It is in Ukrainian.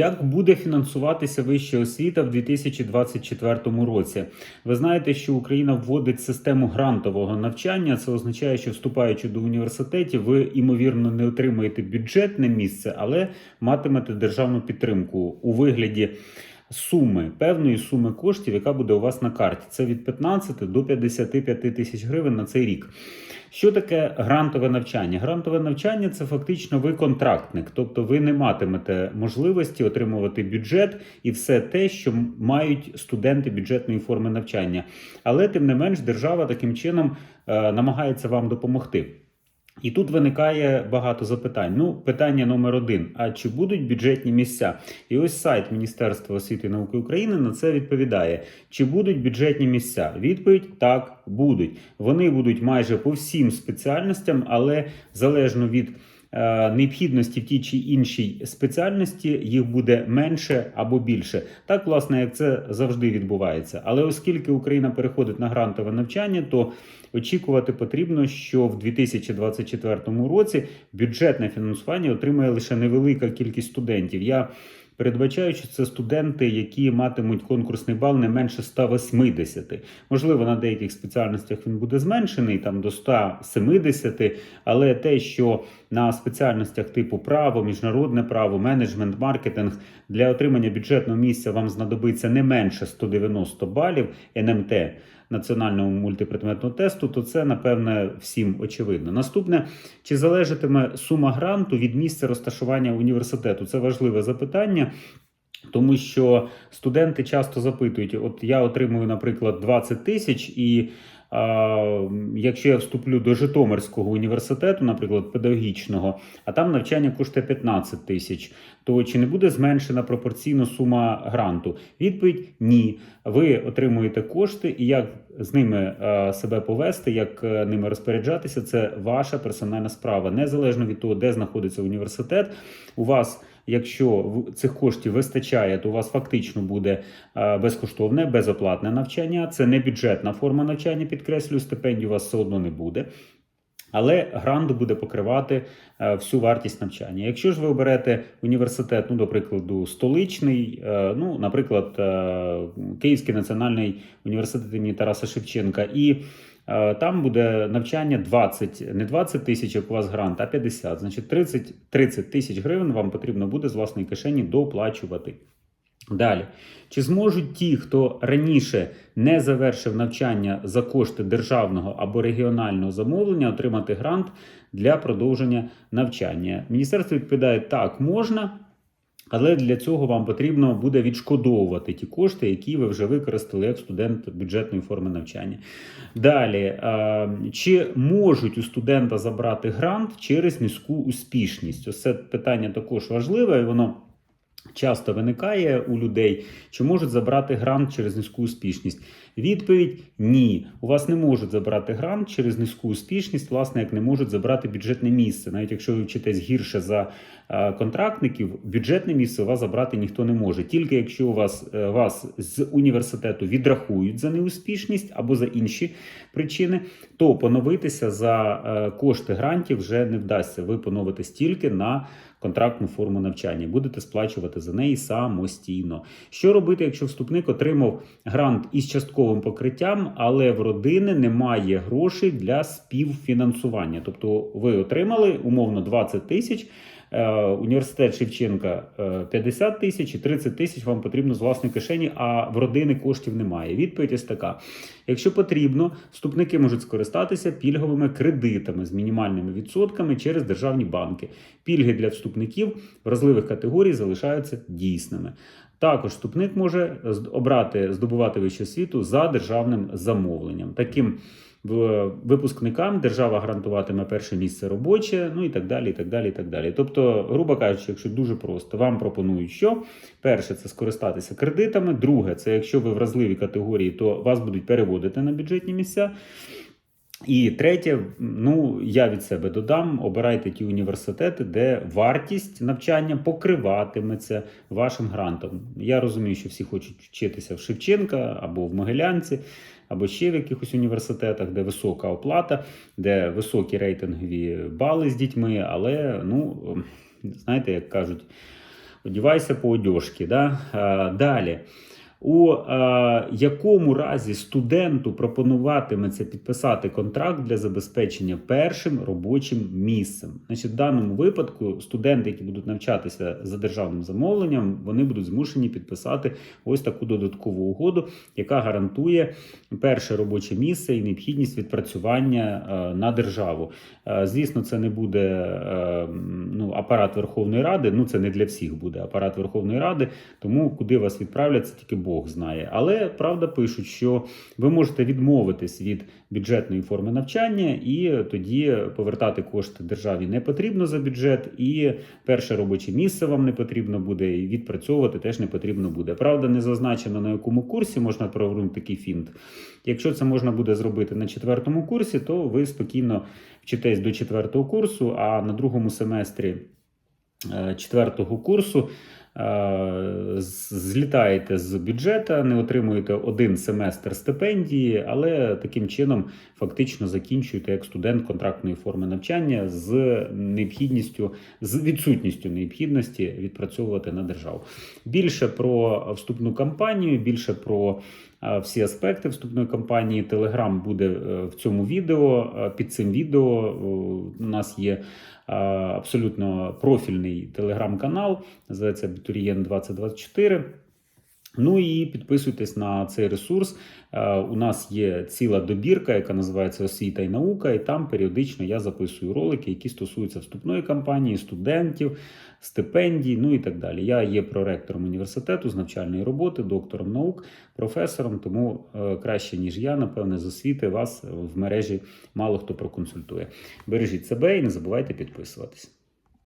Як буде фінансуватися вища освіта в 2024 році? Ви знаєте, що Україна вводить систему грантового навчання. Це означає, що вступаючи до університетів, ви ймовірно не отримаєте бюджетне місце, але матимете державну підтримку у вигляді. Суми певної суми коштів, яка буде у вас на карті, це від 15 до 55 тисяч гривень на цей рік. Що таке грантове навчання? Грантове навчання це фактично ви контрактник, тобто ви не матимете можливості отримувати бюджет і все те, що мають студенти бюджетної форми навчання. Але тим не менш, держава таким чином е, намагається вам допомогти. І тут виникає багато запитань. Ну, питання номер один: а чи будуть бюджетні місця? І ось сайт Міністерства освіти і науки України на це відповідає: чи будуть бюджетні місця? Відповідь так, будуть. Вони будуть майже по всім спеціальностям, але залежно від необхідності в тій чи іншій спеціальності їх буде менше або більше. Так, власне, як це завжди відбувається. Але оскільки Україна переходить на грантове навчання, то очікувати потрібно, що в 2024 році бюджетне фінансування отримає лише невелика кількість студентів. Я передбачаю, що це студенти, які матимуть конкурсний бал не менше 180. Можливо, на деяких спеціальностях він буде зменшений там до 170, але те, що на спеціальностях типу право, міжнародне право, менеджмент, маркетинг для отримання бюджетного місця вам знадобиться не менше 190 балів НМТ національного мультипредметного тесту, то це напевне всім очевидно. Наступне чи залежатиме сума гранту від місця розташування університету? Це важливе запитання. Тому що студенти часто запитують: от я отримую, наприклад, 20 тисяч, і якщо я вступлю до Житомирського університету, наприклад, педагогічного, а там навчання коштує 15 тисяч, то чи не буде зменшена пропорційно сума гранту? Відповідь ні. Ви отримуєте кошти, і як з ними себе повести, як е, ними розпоряджатися, це ваша персональна справа. Незалежно від того, де знаходиться університет, у вас. Якщо цих коштів вистачає, то у вас фактично буде е, безкоштовне, безоплатне навчання. Це не бюджетна форма навчання, підкреслюю, стипендій у вас все одно не буде. Але грант буде покривати е, всю вартість навчання. Якщо ж ви оберете університет, ну, до прикладу, столичний, е, ну, наприклад, Київський національний університет імені Тараса Шевченка, і там буде навчання 20, не 20 тисяч, як у вас грант, а 50. Значить, 30, 30 тисяч гривень вам потрібно буде з власної кишені доплачувати. Далі, чи зможуть ті, хто раніше не завершив навчання за кошти державного або регіонального замовлення, отримати грант для продовження навчання? Міністерство відповідає: так, можна. Але для цього вам потрібно буде відшкодовувати ті кошти, які ви вже використали як студент бюджетної форми навчання. Далі, е, чи можуть у студента забрати грант через низьку успішність? Ось це питання також важливе, і воно часто виникає у людей, чи можуть забрати грант через низьку успішність. Відповідь ні. У вас не можуть забрати грант через низьку успішність, власне, як не можуть забрати бюджетне місце. Навіть якщо ви вчитесь гірше за е, контрактників, бюджетне місце у вас забрати ніхто не може. Тільки якщо у вас, е, вас з університету відрахують за неуспішність або за інші причини, то поновитися за е, кошти грантів вже не вдасться. Ви поновитесь тільки на контрактну форму навчання, будете сплачувати за неї самостійно. Що робити, якщо вступник отримав грант із частковим покриттям, але в родини немає грошей для співфінансування? Тобто ви отримали умовно 20 тисяч. Е, Університет Шевченка е, 50 тисяч і 30 тисяч вам потрібно з власної кишені, а в родини коштів немає. Відповідь ось така: якщо потрібно, вступники можуть скористатися пільговими кредитами з мінімальними відсотками через державні банки. Пільги для вступників вразливих категорій залишаються дійсними. Також вступник може обрати здобувати вищу освіту за державним замовленням. Таким випускникам держава гарантуватиме перше місце робоче, ну і так далі. і так далі, і так далі. Тобто, грубо кажучи, якщо дуже просто, вам пропонують, що перше це скористатися кредитами. Друге, це якщо ви вразливі категорії, то вас будуть переводити на бюджетні місця. І третє, ну я від себе додам: обирайте ті університети, де вартість навчання покриватиметься вашим грантом. Я розумію, що всі хочуть вчитися в Шевченка або в Могилянці, або ще в якихось університетах, де висока оплата, де високі рейтингові бали з дітьми. Але ну знаєте, як кажуть. одівайся по одежки. Да? Далі. У е, якому разі студенту пропонуватиметься підписати контракт для забезпечення першим робочим місцем? Значить, в даному випадку студенти, які будуть навчатися за державним замовленням, вони будуть змушені підписати ось таку додаткову угоду, яка гарантує перше робоче місце і необхідність відпрацювання е, на державу. Е, Звісно, це не буде е, ну, апарат Верховної Ради. Ну це не для всіх буде апарат Верховної Ради, тому куди вас відправлять, це тільки Бог знає. Але правда пишуть, що ви можете відмовитись від бюджетної форми навчання, і тоді повертати кошти державі не потрібно за бюджет, і перше робоче місце вам не потрібно буде, і відпрацьовувати теж не потрібно буде. Правда, не зазначено на якому курсі можна провернути такий фінт. Якщо це можна буде зробити на четвертому курсі, то ви спокійно вчитесь до четвертого курсу, а на другому семестрі е, четвертого курсу злітаєте з бюджету, не отримуєте один семестр стипендії, але таким чином фактично закінчуєте як студент контрактної форми навчання з необхідністю, з відсутністю необхідності відпрацьовувати на державу. Більше про вступну кампанію, більше про е, всі аспекти вступної кампанії. Телеграм буде е, в цьому відео. Е, Під цим відео е, у нас є е, абсолютно профільний телеграм-канал, називається Абітурієнт 2024. Ну і підписуйтесь на цей ресурс. Е, У нас є ціла добірка, яка називається Освіта і наука, і там періодично я записую ролики, які стосуються вступної кампанії, студентів, стипендій, ну і так далі. Я є проректором університету з навчальної роботи, доктором наук, професором, тому е, краще, ніж я, напевне, з освіти вас в мережі мало хто проконсультує. Бережіть себе і не забувайте підписуватись.